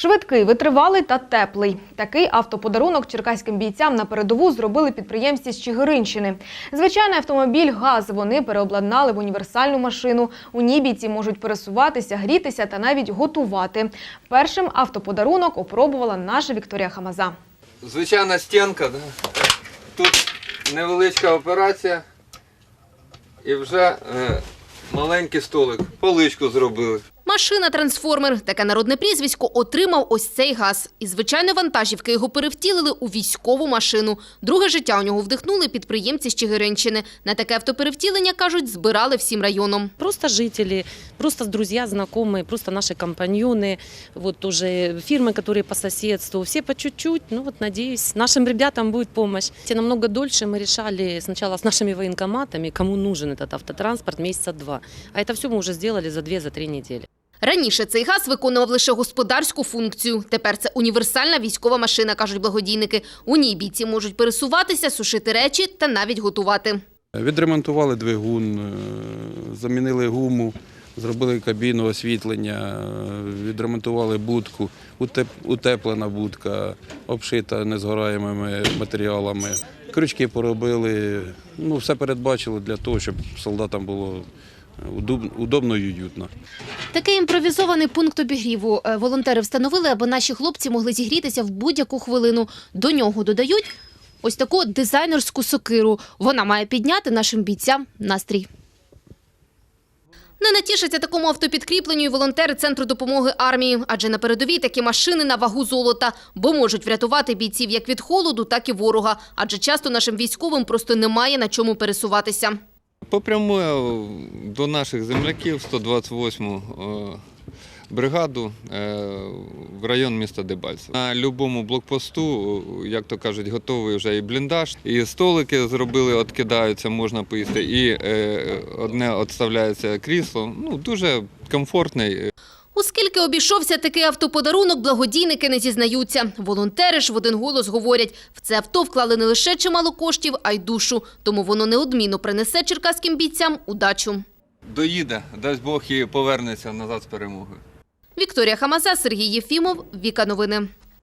Швидкий, витривалий та теплий. Такий автоподарунок черкаським бійцям на передову зробили підприємці з Чигиринщини. Звичайний автомобіль ГАЗ вони переобладнали в універсальну машину. У ній бійці можуть пересуватися, грітися та навіть готувати. Першим автоподарунок опробувала наша Вікторія Хамаза. Звичайна стінка. Тут невеличка операція. І вже е, маленький столик. Поличку зробили Машина-трансформер, таке народне прізвисько, отримав ось цей газ. Із звичайної вантажівки його перевтілили у військову машину. Друге життя у нього вдихнули підприємці з Чигиринщини. На таке автоперевтілення, кажуть, збирали всім районом. Просто жители, просто друзья, знакомые, просто наши компаньоны, вот уже фирмы, которые по соседству, все по чуть-чуть. Ну вот, надеюсь, нашим ребятам будет помощь. Те намного дольше мы решали сначала с нашими военкоматами, кому нужен этот автотранспорт, месяца два. А это все мы уже сделали за две, за три недели. Раніше цей газ виконував лише господарську функцію. Тепер це універсальна військова машина, кажуть благодійники. У ній бійці можуть пересуватися, сушити речі та навіть готувати. Відремонтували двигун, е, замінили гуму, зробили кабіну освітлення, е, відремонтували будку, утеплена будка, обшита незгораємими матеріалами. Крючки поробили, ну, все передбачили для того, щоб солдатам було удобно і уютно. Такий імпровізований пункт обігріву е, волонтери встановили, аби наші хлопці могли зігрітися в будь-яку хвилину. До нього додають ось таку дизайнерську сокиру. Вона має підняти нашим бійцям настрій. Не натішаться такому автопідкріпленню і волонтери Центру допомоги армії, адже на передовій такі машини на вагу золота, бо можуть врятувати бійців як від холоду, так і ворога. Адже часто нашим військовим просто немає на чому пересуватися. Попрямую до наших земляків 128 бригаду е, в район міста Дебальцево. На будь-якому блокпосту, як то кажуть, готовий вже і бліндаж, і столики зробили, відкидаються, можна поїсти, і е, одне відставляється крісло. Ну, дуже комфортний. У скільки обійшовся такий автоподарунок, благодійники не зізнаються. Волонтери ж в один голос говорять, в це авто вклали не лише чимало коштів, а й душу. Тому воно неодмінно принесе черкаським бійцям удачу. Доїде, дасть Бог і повернеться назад з перемогою. Вікторія Хамаза, Сергій Єфімов, Віка Новини.